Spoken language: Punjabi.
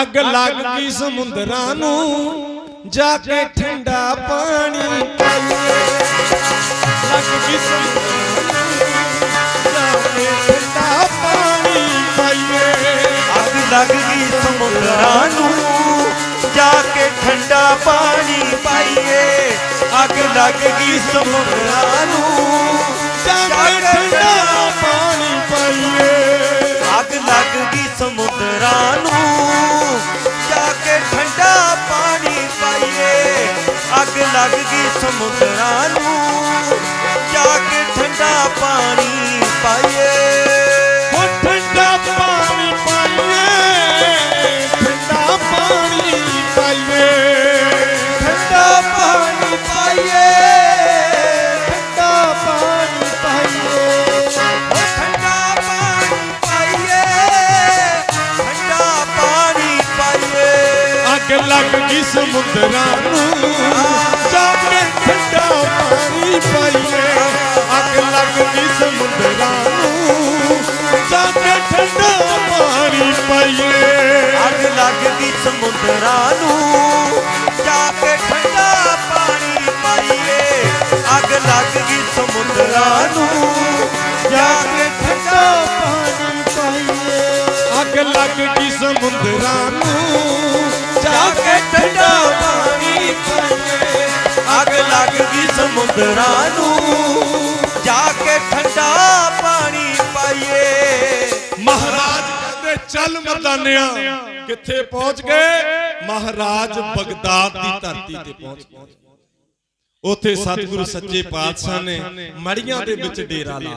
ਅੱਗ ਲੱਗ ਗਈ ਸਮੁੰਦਰਾਂ ਨੂੰ, ਜਾ ਕੇ ਠੰਡਾ ਪਾਣੀ। ਪਾਈਏ ਲੱਗ ਗਈ ਸਮੁੰਦਰਾਂ ਨੂੰ, ਜਾ ਕੇ ਠੰਡਾ ਪਾਣੀ ਪਾਈਏ। ਅੱਗ ਲੱਗ ਗਈ ਸਮੁੰਦਰਾਂ ਨੂੰ, ਜਾ ਕੇ ਠੰਡਾ ਪਾਣੀ ਪਾਈਏ। ਅੱਗ ਲੱਗ ਗਈ ਸਮੁੰਦਰਾਂ ਨੂੰ ਜਾ ਕੇ ਠੰਡਾ ਪਾਣੀ ਪਾਈਏ ਅੱਗ ਲੱਗ ਗਈ ਸਮੁੰਦਰਾਂ ਨੂੰ ਜਾ ਕੇ ਠੰਡਾ ਪਾਣੀ ਪਾਈਏ। ਅੱਗ ਲੱਗ ਗਈ ਸਮੁੰਦਰਾਂ ਨੂੰ। ਜਾ ਕੇ ਠੰਡਾ ਪਾਣੀ ਅੱਗ ਲੱਗ ਗਈ ਸਮੁੰਦਰਾਂ ਨੂੰ। ਜਾ ਕੇ ਠੰਡਾ ਪਾਣੀ ਪਾਈਏ। ਅੱਗ ਲੱਗ ਗਈ ਸਮੁੰਦਰਾਂ ਨੂੰ। ਜਾ ਕੇ ਠੰਡਾ ਪਾਣੀ ਪਾਈਏ। ਅੱਗ ਲੱਗ ਗਈ ਸਮੁੰਦਰਾਂ ਨੂੰ। ਜਾ ਕੇ ਠੰਡਾ ਪਾਣੀ ਪਾਈਏ। ਅੱਗ ਲੱਗ ਗਈ ਸਮੁੰਦਰਾਂ ਨੂੰ। ਜਾ ਕੇ ਠੰਡਾ ਪਾਣੀ ਪਾਈਏ। ਅੱਗ ਲੱਗ ਗਈ ਸਮੁੰਦਰਾਂ ਨੂੰ। ਜਾ ਕੇ ਠੰਡਾ ਪਾਣੀ ਪਾਈਏ ਅੱਗ ਲੱਗ ਗਈ ਸਮੁੰਦਰਾਂ ਨੂੰ। ਜਾ ਕੇ ਠੰਡਾ ਪਾਣੀ ਪਾਈਏ। ਮਹਾਰਾਜ ਕਹਿੰਦੇ ਚੱਲ ਮਰਦਾਨਿਆ ਕਿੱਥੇ ਪਹੁੰਚ ਗਏ? ਮਹਾਰਾਜ ਬਗਦਾਦ ਦੀ ਧਰਤੀ ਤੇ ਪਹੁੰਚ ਗਏ। ਉੱਥੇ ਸਤਿਗੁਰੂ ਸੱਚੇ ਪਾਤਸ਼ਾਹ ਨੇ ਮੜੀਆਂ ਦੇ ਵਿੱਚ ਡੇਰਾ ਲਾ